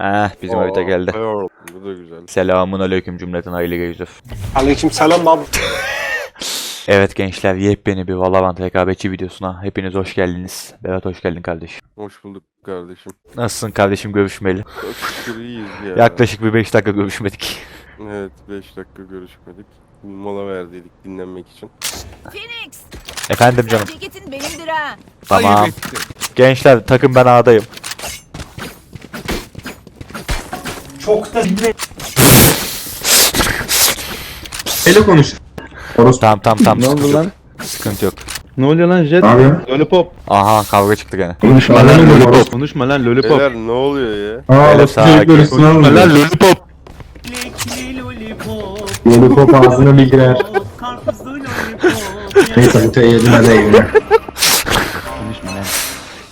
Eh bizim evde geldi. Eyvallah. Bu da güzel. Selamun aleyküm cümleten hayırlı geceler. Aleyküm selam abi. Evet gençler yepyeni bir Valorant rekabetçi videosuna hepiniz hoş geldiniz. Berat hoş geldin kardeşim. Hoş bulduk kardeşim. Nasılsın kardeşim görüşmeli? Çok şükür iyiyiz ya. Yaklaşık bir 5 dakika görüşmedik. Evet 5 dakika görüşmedik. Bir mola verdiydik dinlenmek için. Phoenix. Efendim canım. Ceketin benimdir ha. Tamam. Gençler takım ben A'dayım. Çok da Hele konuş. Orospu. Tamam tamam tamam. Ne oldu lan? Sıkıntı yok. Ne oluyor lan Jet? Abi. Lollipop. Aha kavga çıktı gene. Konuşma lan lollipop. Konuşma lan lollipop. Beyler ne oluyor ya? Aa orospu sakin. Konuşma lan lollipop. Lollipop ağzına bir girer. Neyse bu teyyidime de evine.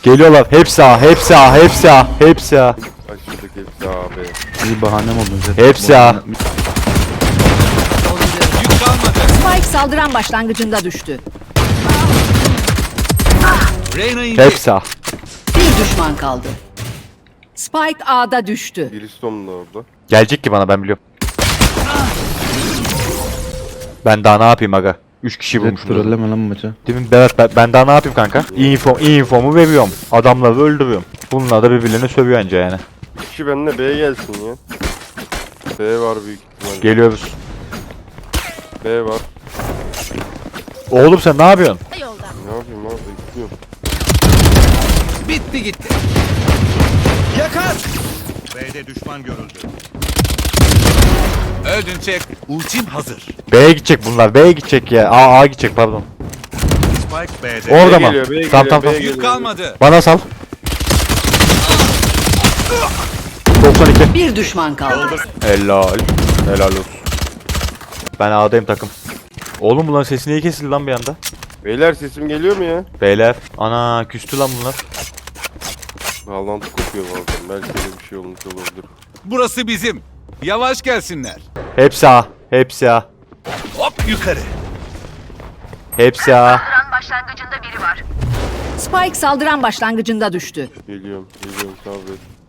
Geliyorlar. Hepsi A, hepsi A, hepsi A, hepsi A. Açıldık hepsi abi. İyi bahanem oldu. Hepsi A. Spike saldıran başlangıcında düştü. Hepsi A. Bir düşman kaldı. Spike A'da düştü. Brimstone da orada. Gelecek ki bana ben biliyorum. Ben daha ne yapayım aga? 3 kişi Jet vurmuşum. trolleme lan maçı. Değil mi Berat ben, ben daha ne yapayım kanka? Info, infomu veriyorum. Adamları öldürüyorum. Bunlar da birbirlerini sövüyor anca yani. Kişi benimle B'ye gelsin ya. B var büyük ihtimalle. Geliyoruz. B var. Oğlum sen ne yapıyorsun? Yolda. Ne yapayım abi bekliyorum. Bitti gitti. Yakar. B'de düşman görüldü. Öldün çek. Ultim hazır. B'ye gidecek bunlar. B'ye gidecek ya. A, A gidecek pardon. Spike B'de. Orada mı? geliyor, B Tamam geliyor, tamam B tamam. geliyor. Yük kalmadı. Bana sal. 92. Bir düşman kaldı. Helal. Helal olsun. Ben A'dayım takım. Oğlum bunların sesi niye kesildi lan bir anda? Beyler sesim geliyor mu ya? Beyler. Ana küstü lan bunlar. Bağlantı kopuyor bazen. Belki öyle bir şey olmuş olabilir. Burası bizim. Yavaş gelsinler. Hepsi A. Hepsi A. Hop yukarı. Hepsi A. Spike saldıran başlangıcında düştü. Geliyorum, geliyorum sabret.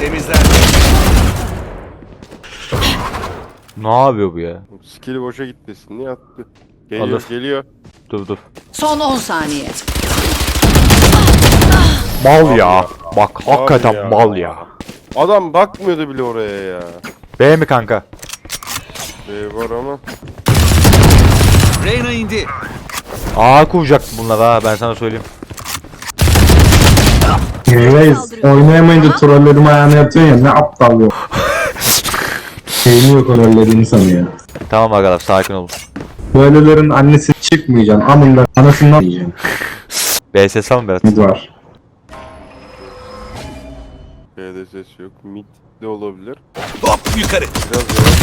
Temizler. Ne yapıyor bu ya? Skill'i boşa gitmesin diye attı. Geliyor, Alır. geliyor. Dur dur. Son 10 saniye. Mal ya. Bak hakikaten ya. mal ya. Adam bakmıyordu bile oraya ya. B mi kanka? B var ama. Reyna indi. A kuracak bunlar ha ben sana söyleyeyim. Reis oynayamayınca trollerim ayağına yatıyorsun ya ne aptal yok. Şeyini yok trollediğini sanıyor. Tamam arkadaşlar sakin olun. Böylelerin annesi çıkmayacaksın amında anasından yiyeceksin. B ses al mı Berat? Mid var. B'de ses yok. Mid de olabilir. Hop yukarı. Biraz yavaş.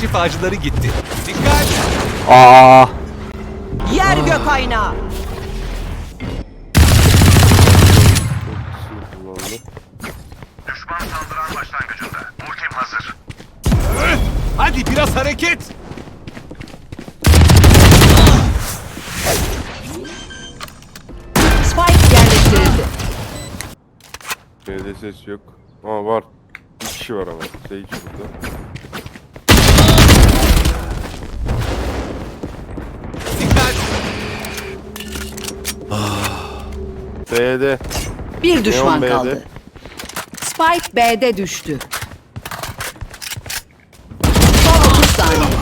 Şifacıları gitti. Dikkat. Aa. Yer gök aynağı. Sınıf kullandı. Hadi biraz hareket. Spike yerleştirildi. B'de ses yok. Ama var. Bir kişi var ama. Sage burada. Dikkat. B'de. Bir düşman kaldı. Spike B'de düştü. Son 30 saniye.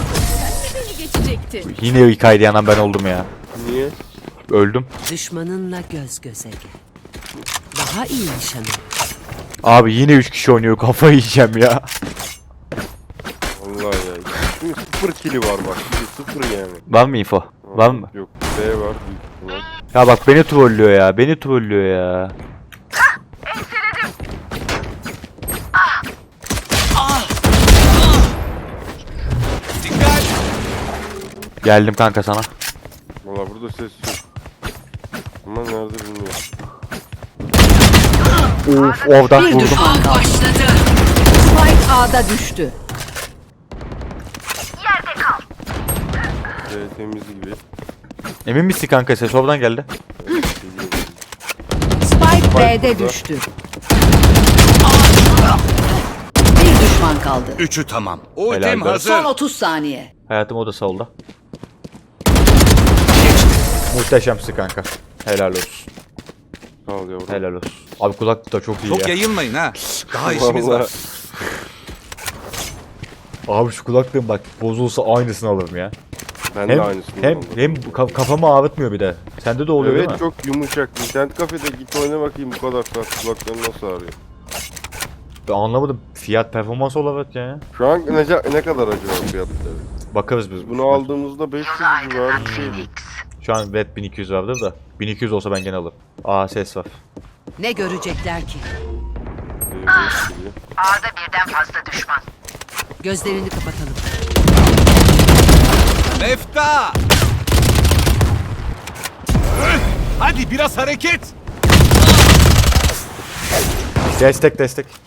Yine ilk yanan ben oldum ya. Niye? Öldüm. Düşmanınla göz göze gel. Daha iyi nişanı. Abi yine 3 kişi oynuyor kafayı yiyeceğim ya. Vallahi ya. Şimdi sıfır kili var bak. Şimdi sıfır yani. Var mı info? Var mı? Yok. B var büyük ihtimal. Ya bak beni trollüyor ya. Beni trollüyor ya. Geldim kanka sana. Valla burada ses yok. Ama nerede bilmiyorum. Uf oradan Bir vurdum. düşman kaldı. Spike A'da düştü. B temiz gibi. Emin misin kanka ses oradan geldi. Geliyor. B'de burada. düştü. Bir düşman kaldı. Üçü tamam. Helal Ultim hazır. Son 30 saniye. Hayatım o da solda. Muhteşemsin kanka. Helal olsun. Sağ ol yavrum. Helal olsun. Abi kulaklık da çok iyi Çok ya. yayılmayın ha. Daha işimiz var. Abi şu kulaklığın bak bozulsa aynısını alırım ya. ben Hem de aynısını hem aldım. hem ka- kafamı ağrıtmıyor bir de. Sende de oluyor Evet değil mi? çok yumuşak. İnternet kafede git oyna bakayım bu kadar saat kulaklarım nasıl ağrıyor. Ben anlamadım. Fiyat performans olarak ya. Şu an ne, ne kadar acaba fiyatları? Bakarız biz. Bunu aldığımızda 500 civarı bir şeydi. Şu an web 1200 vardır da. 1200 olsa ben gene alırım. Aa ses var. Ne görecekler ki? Ee, 500 gibi. Gözlerini kapatalım. Mefta! Hadi biraz hareket. Destek destek.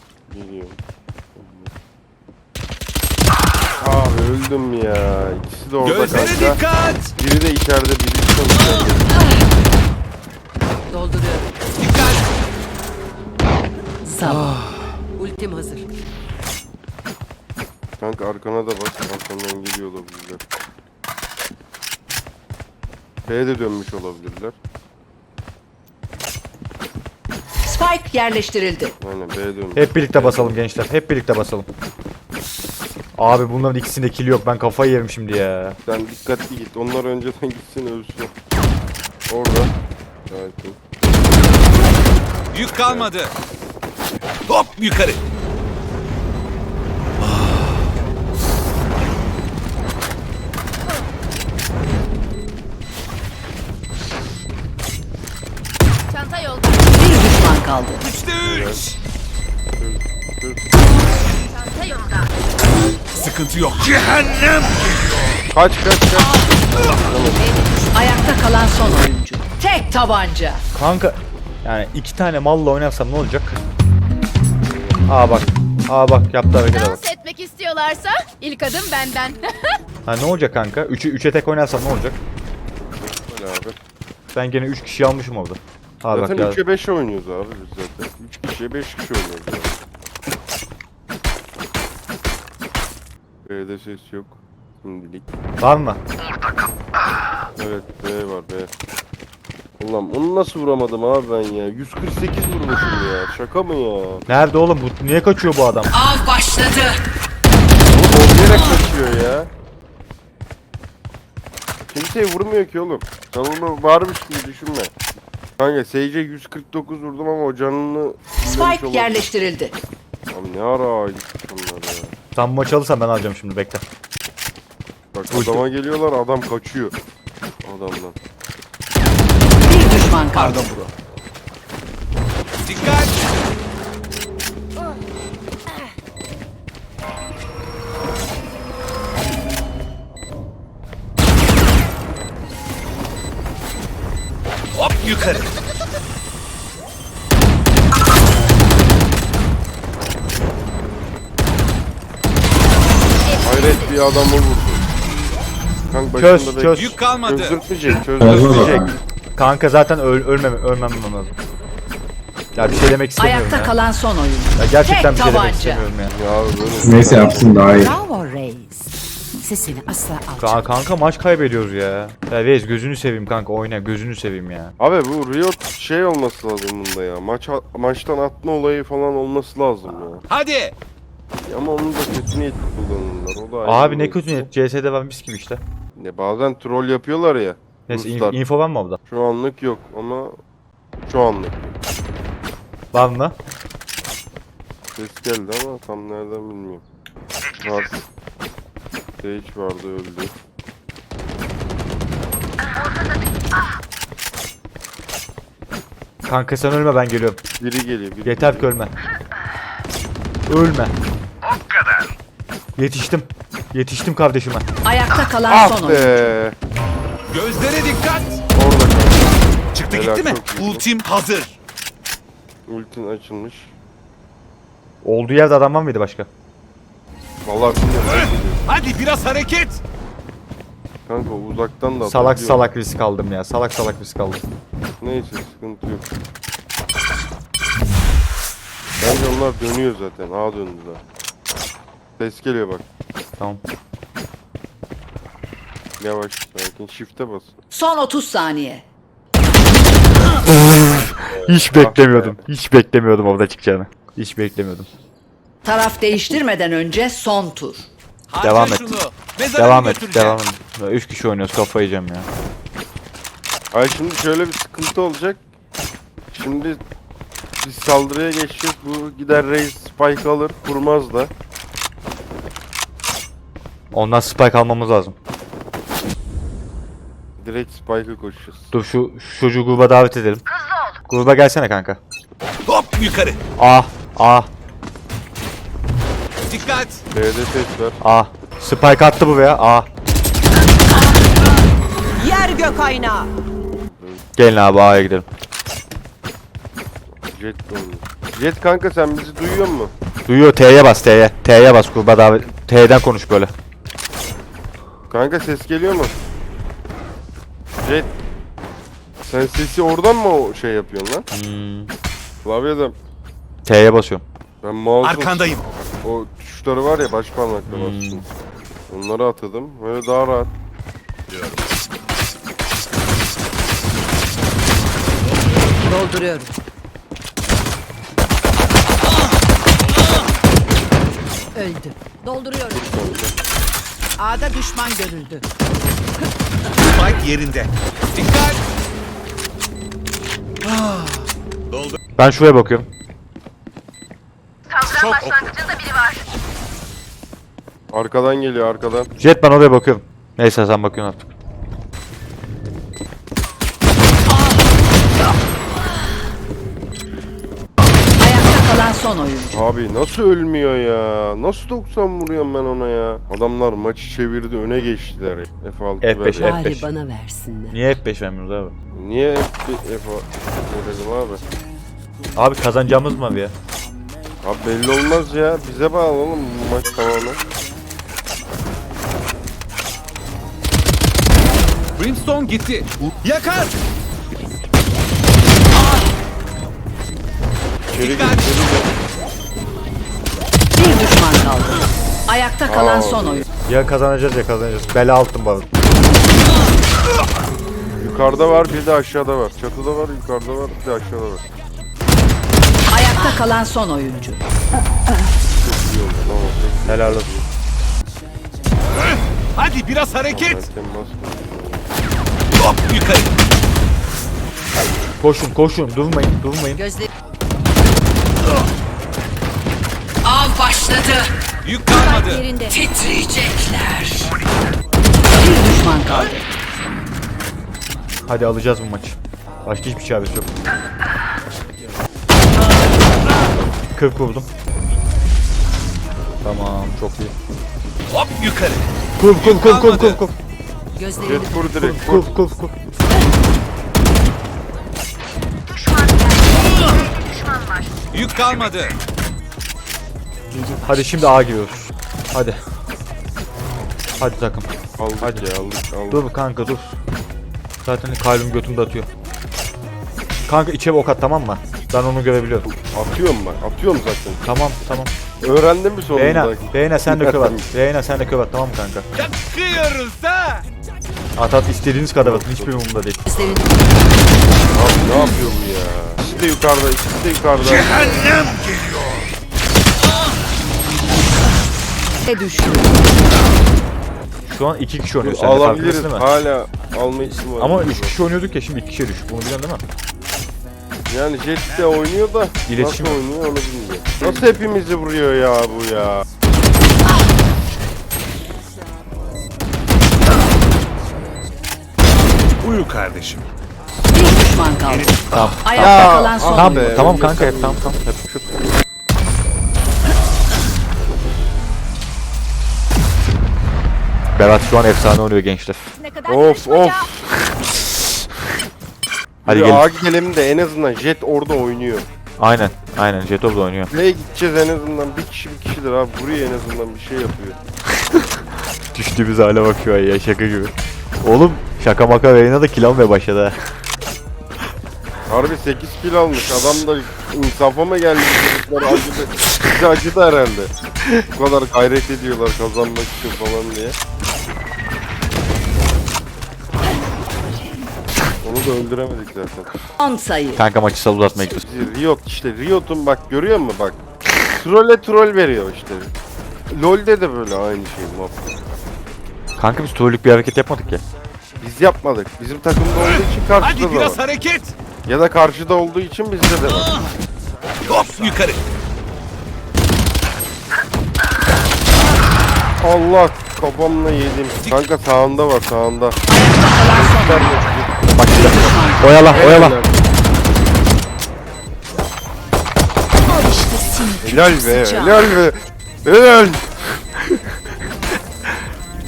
Öldüm ya. İkisi de orada Gözlere kanka. dikkat. Biri de içeride biri dışarıda. Dolduruyorum. Dikkat. Sağ. Ultim hazır. Kanka arkana da bak. Arkandan geliyor olabilirler. B'ye de dönmüş olabilirler. Spike yerleştirildi. Aynen B'ye dönmüş. Hep birlikte basalım gençler. Hep birlikte basalım. Abi bunların ikisinde kill yok. Ben kafayı yerim şimdi ya. Sen dikkatli git. Onlar önceden gitsin ölsün. Orada. Sakin. Yük kalmadı. Hop yukarı. Çanta yolda. Bir düşman kaldı. Üçte üç. Dur. Çanta yolda. Sıkıntı yok. Cehennem. Kaç kaç kaç. Ayakta kalan son oyuncu. Tek tabanca. Kanka yani iki tane malla oynarsam ne olacak? Aa bak. Aa bak yaptı harekete bak. Dans etmek istiyorlarsa ilk adım benden. Ha ne olacak kanka? Üçü, üçe tek oynarsam ne olacak? Öyle abi. Ben gene 3 kişi almışım orada. Ha bak Zaten ya. 3'e 5 oynuyoruz abi biz zaten. 3 kişiye 5 kişi oynuyoruz abi. B'de ses yok. Şimdilik. Var mı? Evet B var B. Ulan onu nasıl vuramadım abi ben ya? 148 vurmuşum ya. Şaka mı ya? Nerede oğlum? Bu, niye kaçıyor bu adam? Av başladı. Oynayarak kaçıyor ya. Kimseye vurmuyor ki oğlum. Sen onu varmış gibi düşünme. Kanka Sage'e 149 vurdum ama o canını... Spike yerleştirildi. Abi ne ara. Sen bu maçı alırsan ben alacağım şimdi bekle. Bak Ulti. adama geliyorlar adam kaçıyor. Adamdan. Bir düşman kaldı. Dikkat. Hop yukarı. Bir adamı vurdu. Kanka Çöz, çöz. Yük kalmadı. Çözdürtmeyecek, çözdürtmeyecek. Kanka zaten öl ölmem ölmem lazım. Ya bir şey demek istemiyorum Ayakta ya. kalan son oyuncu. ya gerçekten bir Tek şey demek tabanca. istemiyorum ya. Ya böyle. Neyse yapsın daha iyi. Bravo Reis. Sesini asla alçak. Ka- kanka maç kaybediyoruz ya. Ya Reis gözünü seveyim kanka oyna gözünü seveyim ya. Abi bu Riot şey olması lazım bunda ya. Maç maçtan atma olayı falan olması lazım ya. Hadi. Ama onu da kötü niyetli kullanırlar. O da ayrı Abi ne kötü niyet CS'de var mis gibi işte. Ne bazen troll yapıyorlar ya. Neyse in- info var mı orada? Şu anlık yok ama şu anlık. Var mı? Ses geldi ama tam nereden bilmiyorum. Var. Sage vardı öldü. Kanka sen ölme ben geliyorum. Biri geliyor. Biri Yeter ki geliyor. ölme. Ölme. Yetiştim. Yetiştim kardeşime. Ayakta kalan son Ah oyuncu. be. Gözlere dikkat. Orada kaldı. Çıktı Helal, gitti mi? çok iyi. Ultim hazır. Ultin açılmış. Olduğu yerde adam var mıydı başka? Vallahi bilmiyorum. Hadi biraz hareket. Kanka uzaktan da Salak salak risk aldım ya. Salak salak risk aldım. Neyse sıkıntı yok. Bence onlar dönüyor zaten. A döndüler. Ses geliyor bak. Tamam. Yavaş sakin. Shift'e bas. Son 30 saniye. Hiç beklemiyordum. Hiç beklemiyordum orada çıkacağını. Hiç beklemiyordum. Taraf değiştirmeden önce son tur. Devam et. Devam et. Devam et. 3 kişi oynuyoruz kafayı yiyeceğim ya. Ay şimdi şöyle bir sıkıntı olacak. Şimdi biz saldırıya geçeceğiz. Bu gider reis spike alır. Kurmaz da. Ondan spike almamız lazım. Direkt spike'a koşacağız. Dur şu, şu çocuğu gruba davet edelim. Gruba gelsene kanka. Hop yukarı. Ah ah Dikkat. B'de ses var. ah. Spike attı bu veya ah. Yer gök aynağı. Gelin abi A'ya gidelim. Jet oynuyor. Jet kanka sen bizi duyuyor musun? Duyuyor T'ye bas T'ye. T'ye bas gruba davet. T'den konuş böyle. Kanka ses geliyor mu? Jet. Sen sesi oradan mı o şey yapıyorsun lan? Hmm. Klavyede T'ye basıyorum. ben mouse'un Arkandayım. o tuşları var ya baş parmakla Hmm. bastım. Onları atadım. Böyle daha rahat. Dolduruyorum. Öldü. Dolduruyorum. A'da düşman görüldü. Spike yerinde. Dikkat. Doldur. Ben şuraya bakıyorum. Çok oku. Arkadan geliyor arkadan. Jet ben oraya bakıyorum. Neyse sen bakıyorsun artık. Abi nasıl ölmüyor ya? Nasıl 90 vuruyorum ben ona ya? Adamlar maçı çevirdi öne geçtiler. F6 F5, verdi. F5. Bari bana versinler. Niye F5 vermiyoruz abi? Niye F5 F6 dedim abi? Abi kazanacağımız mı abi ya? Abi belli olmaz ya. Bize bağlı oğlum bu maç tamamen. Brimstone gitti. Yakar. İçeri gir, Dikkat. içeri gir. Kaldı. Ayakta kalan Aa, son oyuncu. Ya kazanacağız ya kazanacağız. Bela altın bana. Yukarıda var bir de aşağıda var. Çatıda var yukarıda var bir de aşağıda var. Ayakta kalan son oyuncu. İyi oldu tamam. peki. Helal olsun. Hadi biraz hareket. Erken bas. Hop yukarı. Koşun koşun durmayın durmayın. Gözleri... Av başladı. Yük kalmadı. Yerinde. Titriyecekler. Bir düşman kaldı. Hadi alacağız bu maçı. Başka hiçbir çaresi yok. 40 vurdum. Tamam çok iyi. Hop yukarı. Kur kur kur kur kur kur. Gözlerini Jet vur direkt vur. Kur kur kur. Yük kalmadı. Hadi şimdi A giriyoruz. Hadi. Hadi takım. Aldık Hadi. ya aldık aldık. Dur kanka dur. Zaten kalbim götümde atıyor. Kanka içeri ok at tamam mı? Ben onu görebiliyorum. Atıyorum bak atıyorum zaten. Tamam tamam. Öğrendin mi sonunda? Reyna, Reyna sen de kör at. Reyna sen de kör at tamam mı kanka? Yakıyoruz ha. At at istediğiniz kadar atın hiçbir umurumda değil. Abi ne yapıyor bu ya? İkisi de yukarıda ikisi de yukarıda. Düştü. Şu an iki kişi oynuyor sen de alabiliriz. farkındasın değil mi? Hala alma ihtimali var. Ama üç kişi oynuyorduk ya şimdi iki kişiye düştük. Bunu biliyorsun değil mi? Yani Jet de oynuyor da İletişim nasıl yok. oynuyor onu bilmiyorum. Nasıl hepimizi vuruyor ya bu ya? Uyu kardeşim. Bir düşman kaldı. Tamam. Ayakta kalan son Tamam, tamam kanka hep tamam tamam. Hep şu. Berat şu an efsane oynuyor gençler. Of of. Hadi gelin. A gidelim de en azından Jet orada oynuyor. Aynen. Aynen. Jetop da oynuyor. Buraya gideceğiz en azından bir kişi bir kişidir abi. Buraya en azından bir şey yapıyor. Düştüğümüz hale bakıyor ya şaka gibi. Oğlum şaka maka Reyna da kill almaya başladı ha. Harbi 8 kill almış. Adam da insafa mı geldi? Çocuklar acıdı. Bize acıdı herhalde. Bu kadar gayret ediyorlar kazanmak için falan diye. Da öldüremedik zaten. 10 sayı. Kanka maçı sal uzatmaya gidiyoruz. Riot işte Riot'un bak görüyor musun bak. Trolle troll veriyor işte. LoL'de de böyle aynı şey muhabbet. Kanka biz trollük bir hareket yapmadık ya. Biz yapmadık. Bizim takımda olduğu için karşıda Hadi da biraz var. hareket. Ya da karşıda olduğu için bizde de var. Hop yukarı. Allah kafamla yedim. Kanka sağında var sağında. Bak şimdi. Oyala oyala. Helal be helal be. Helal.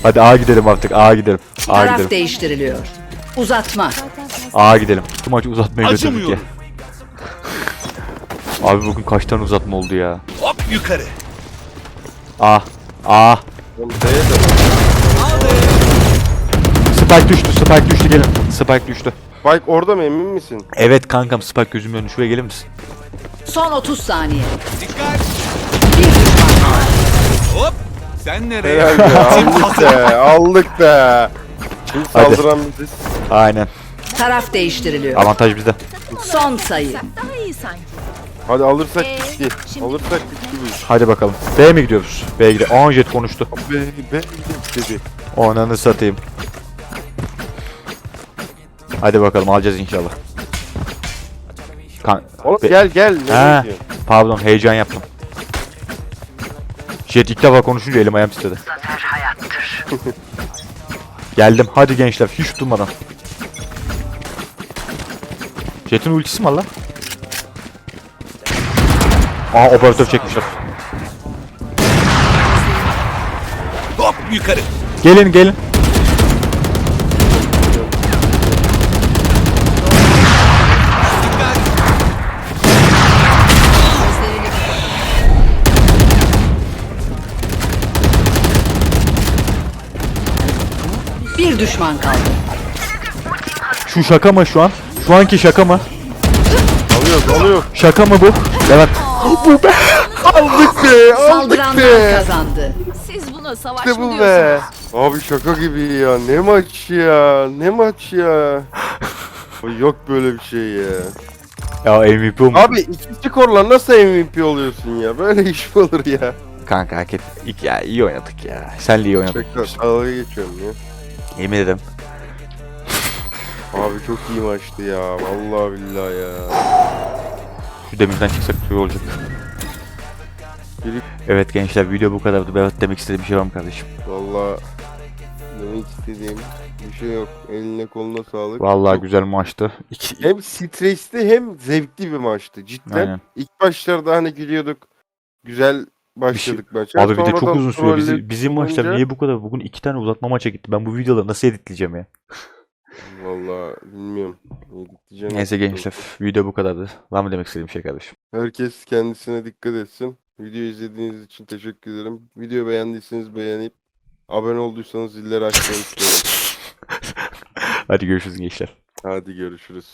Hadi A gidelim artık A gidelim. A Taraf gidelim. değiştiriliyor. Uzatma. A gidelim. Bu maçı uzatmaya götürdük ya. Acımıyorum. Abi bugün kaç tane uzatma oldu ya. Hop yukarı. A. A. Oğlum de Spike düştü Spike düştü gelin. Spike düştü. Spike orada mı emin misin? Evet kankam Spike gözümün önüne şuraya gelir misin? Son 30 saniye. Dikkat. Bir düşman. Hop. Sen nereye? Helal be aldık be aldık be. Hadi. saldıran biziz. Aynen. Taraf değiştiriliyor. Avantaj bizde. Son sayı. Daha iyi sanki. Hadi alırsak Ee, bitti. şimdi- Alırsak bitti bu iş. Hadi bakalım. B mi gidiyoruz? B'ye gidelim. Aa jet konuştu. Be, be, dedi. Onanı satayım. Hadi bakalım alacağız inşallah. Kan Oğlum Be- gel gel. Ha. Pardon heyecan yaptım. Jet ilk defa konuşunca elim ayağım titredi. Geldim. Hadi gençler hiç durmadan. Jet'in ultisi mi lan? Aa operatör çekmişler. Hop yukarı. Gelin gelin. Bir düşman kaldı. Şu şaka mı şu an? Şu anki şaka mı? Alıyoruz alıyoruz. Şaka mı bu? Evet. Aldık be aldık Saldıranlar be. kazandı. Siz buna savaş İşte mı bu diyorsunuz? be. Abi şaka gibi ya. Ne maç ya. Ne maç ya. Ay Yok böyle bir şey ya. Ya MVP olmuş. Abi iki skorla nasıl MVP oluyorsun ya? Böyle iş mi olur ya? Kanka hak et. İlk ya iyi oynadık ya. Senle iyi oynadık. Şaka dalga geçiyorum ya. Yemin ederim. Abi çok iyi maçtı ya. Vallahi billahi ya. Şu demirden çıksak iyi olacak. Evet gençler video bu kadardı. Berat demek istediğim bir şey var mı kardeşim? Vallahi demek istediğim bir şey yok. Eline koluna sağlık. Vallahi Çok- güzel maçtı. İki... Hem stresli hem zevkli bir maçtı cidden. Aynen. İlk başlarda hani gülüyorduk. Güzel başladık maça. Abi bir de çok uzun sürüyor. Bizi, bizim maçlar olunca- niye bu kadar? Bugün iki tane uzatma maça gitti. Ben bu videoları nasıl editleyeceğim ya? Vallahi bilmiyorum. Editleyeceğim. Neyse gençler. Video bu kadardı. Var mı demek istediğim şey kardeşim? Herkes kendisine dikkat etsin. Video izlediğiniz için teşekkür ederim. Video beğendiyseniz beğenip abone olduysanız zilleri açmayı unutmayın. Hadi görüşürüz gençler. Hadi görüşürüz.